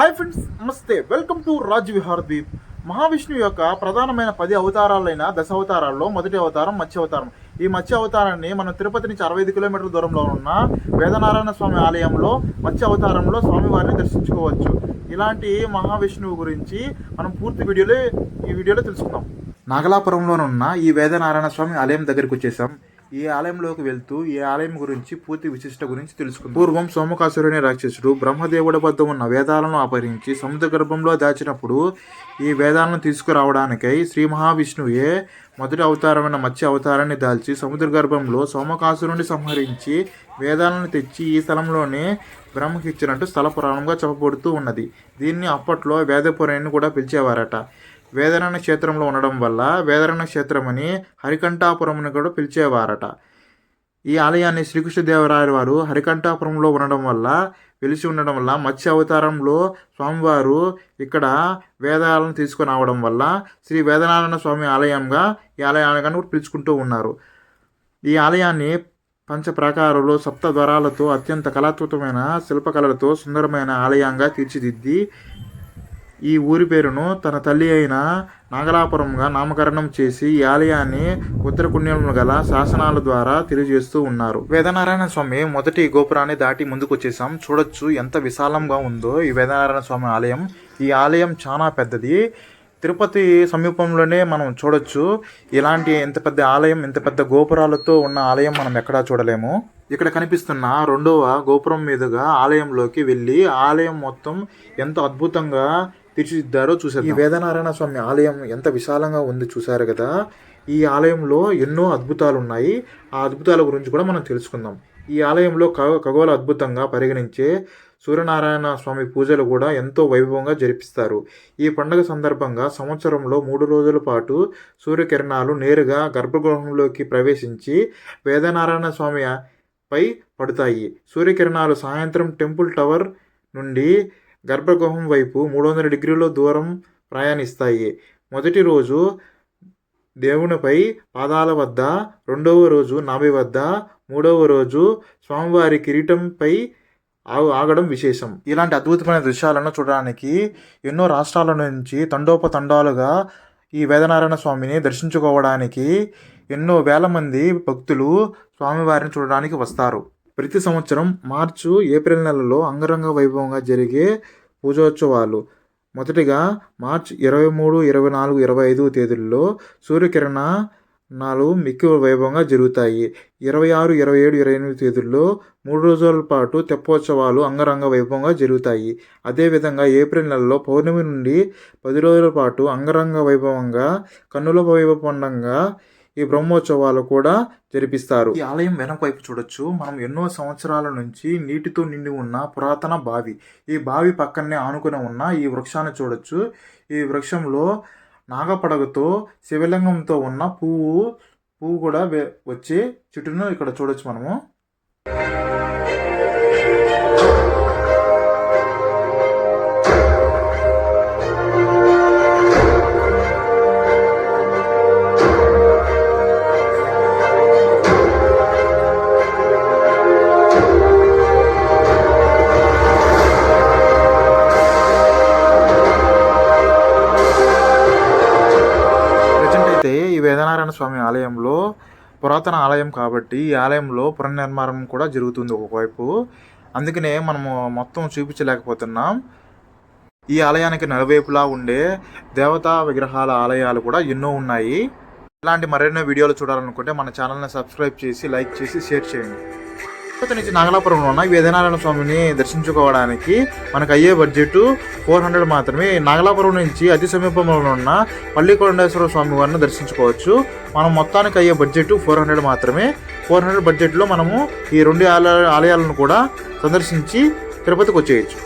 Hi friends నమస్తే. Welcome to Raj Vihar Dweep మహావిష్ణువు యొక్క ప్రధానమైన పది అవతారాలైన దశ అవతారాల్లో మొదటి అవతారం మత్స్య అవతారం. ఈ మత్స్య అవతారాన్ని మనం తిరుపతి నుంచి అరవై ఐదు కిలోమీటర్ల దూరంలో ఉన్న వేదనారాయణ స్వామి ఆలయంలో మత్స్య అవతారంలో స్వామివారిని దర్శించుకోవచ్చు. ఇలాంటి మహావిష్ణువు గురించి మనం పూర్తి వీడియోలో ఈ వీడియోలో తెలుసుకుందాం. నాగలాపురంలోనున్న ఈ వేదనారాయణ స్వామి ఆలయం దగ్గరికి వచ్చేసాం. ఈ ఆలయంలోకి వెళ్తూ ఈ ఆలయం గురించి పూర్తి విశిష్ట గురించి తెలుసుకుంది. పూర్వం సోమకాసురుని రాక్షసుడు బ్రహ్మదేవుడి వద్ద ఉన్న వేదాలను అపహరించి సముద్ర గర్భంలో దాచినప్పుడు ఈ వేదాలను తీసుకురావడానికై శ్రీ మహావిష్ణువే మొదటి అవతారమైన మత్స్య అవతారాన్ని దాల్చి సముద్ర గర్భంలో సోమకాసురుని సంహరించి వేదాలను తెచ్చి ఈ స్థలంలోనే బ్రహ్మకిచ్చినట్టు స్థల పురాణంగా చెప్పబడుతూ ఉన్నది. దీన్ని అప్పట్లో వేదపురాణిని కూడా పిలిచేవారట. వేదరణ క్షేత్రంలో ఉండడం వల్ల వేదరణ క్షేత్రం అని హరికంఠాపురముని కూడా పిలిచేవారట. ఈ ఆలయాన్ని శ్రీకృష్ణదేవరాయల వారు హరికంఠాపురంలో ఉండడం వల్ల వెలిసి ఉండడం వల్ల మత్స్య అవతారంలో స్వామివారు ఇక్కడ వేదాలను తీసుకొని రావడం వల్ల శ్రీ వేదనారాయణ స్వామి ఆలయంగా ఈ ఆలయాన్ని కూడా పిలుచుకుంటూ ఉన్నారు. ఈ ఆలయాన్ని పంచ ప్రాకారంలో సప్త ద్వారాలతో అత్యంత కళాత్మకమైన శిల్పకళలతో సుందరమైన ఆలయంగా తీర్చిదిద్ది ఈ ఊరి పేరును తన తల్లి అయిన నాగలాపురంగా నామకరణం చేసి ఈ ఆలయాన్ని ఉత్తర పుణ్యములు గల శాసనాల ద్వారా తెలియజేస్తూ ఉన్నారు. వేదనారాయణ స్వామి మొదటి గోపురాన్ని దాటి ముందుకు వచ్చేసాం చూడొచ్చు ఎంత విశాలంగా ఉందో ఈ వేదనారాయణ స్వామి ఆలయం. ఈ ఆలయం చాలా పెద్దది. తిరుపతి సమీపంలోనే మనం చూడొచ్చు. ఇలాంటి ఇంత పెద్ద ఆలయం ఇంత పెద్ద గోపురాలతో ఉన్న ఆలయం మనం ఎక్కడా చూడలేము. ఇక్కడ కనిపిస్తున్న రెండవ గోపురం మీదుగా ఆలయంలోకి వెళ్ళి ఆలయం మొత్తం ఎంత అద్భుతంగా తీర్చిదిద్దారో చూసారు ఈ వేదనారాయణ స్వామి ఆలయం ఎంత విశాలంగా ఉంది చూసారు కదా? ఈ ఆలయంలో ఎన్నో అద్భుతాలు ఉన్నాయి ఆ అద్భుతాల గురించి కూడా మనం తెలుసుకుందాం. ఈ ఆలయంలో ఖగోళ అద్భుతంగా పరిగణించే సూర్యనారాయణ స్వామి పూజలు కూడా ఎంతో వైభవంగా జరిపిస్తారు. ఈ పండుగ సందర్భంగా సంవత్సరంలో మూడు రోజుల పాటు సూర్యకిరణాలు నేరుగా గర్భగృహంలోకి ప్రవేశించి వేదనారాయణ స్వామి పై పడతాయి. సూర్యకిరణాలు సాయంత్రం టెంపుల్ టవర్ నుండి గర్భగృహం వైపు మూడు వందల డిగ్రీల దూరం ప్రయాణిస్తాయి. మొదటి రోజు దేవునిపై పాదాల వద్ద రెండవ రోజు నాభి వద్ద మూడవ రోజు స్వామివారి కిరీటంపై ఆగడం విశేషం. ఇలాంటి అద్భుతమైన దృశ్యాలను చూడడానికి ఎన్నో రాష్ట్రాల నుంచి తండోపతండాలుగా ఈ వేదనారాయణ స్వామిని దర్శించుకోవడానికి ఎన్నో వేల మంది భక్తులు స్వామివారిని చూడడానికి వస్తారు. ప్రతి సంవత్సరం మార్చు ఏప్రిల్ నెలలో అంగరంగ వైభవంగా జరిగే పూజోత్సవాలు. మొదటిగా మార్చ్ ఇరవై మూడు ఇరవై నాలుగు ఇరవై ఐదు తేదీల్లో సూర్యకిరణాలు మిక్కి వైభవంగా జరుగుతాయి. ఇరవై ఆరు ఇరవై ఏడు ఇరవై ఎనిమిది తేదీల్లో మూడు రోజుల పాటు తెప్పోత్సవాలు అంగరంగ వైభవంగా జరుగుతాయి. అదేవిధంగా ఏప్రిల్ నెలలో పౌర్ణమి నుండి పది రోజుల పాటు అంగరంగ వైభవంగా కన్నుల వైభవ పండంగా ఈ బ్రహ్మోత్సవాలు కూడా జరిపిస్తారు. ఈ ఆలయం వెనక వైపు చూడొచ్చు. మనం ఎన్నో సంవత్సరాల నుంచి నీటితో నిండి ఉన్న పురాతన బావి. ఈ బావి పక్కనే ఆనుకుని ఉన్న ఈ వృక్షాన్ని చూడొచ్చు. ఈ వృక్షంలో నాగపడగతో శివలింగంతో ఉన్న పువ్వు పువ్వు కూడా వచ్చే చెట్టును ఇక్కడ చూడొచ్చు మనము. స్వామి ఆలయంలో పురాతన ఆలయం కాబట్టి ఈ ఆలయంలో పునర్నిర్మాణం కూడా జరుగుతుంది ఒకవైపు. అందుకనే మనము మొత్తం చూపించలేకపోతున్నాం. ఈ ఆలయానికి నలువైపులా ఉండే దేవతా విగ్రహాల ఆలయాలు కూడా ఎన్నో ఉన్నాయి. ఇలాంటి మరెన్నో వీడియోలు చూడాలనుకుంటే మన ఛానల్ని సబ్స్క్రైబ్ చేసి లైక్ చేసి షేర్ చేయండి. తిరుపతి నుంచి నాగలాపురంలో ఉన్న వేదనారాయణ స్వామిని దర్శించుకోవడానికి మనకు అయ్యే బడ్జెట్ ఫోర్ హండ్రెడ్ మాత్రమే నాగలాపురం నుంచి అతి సమీపంలో ఉన్న పల్లికొండేశ్వర స్వామి వారిని దర్శించుకోవచ్చు. మనం మొత్తానికి అయ్యే బడ్జెట్ ఫోర్ హండ్రెడ్ మాత్రమే. ఫోర్ హండ్రెడ్ బడ్జెట్లో మనము ఈ రెండు ఆలయ ఆలయాలను కూడా సందర్శించి తిరుపతికి వచ్చేయచ్చు.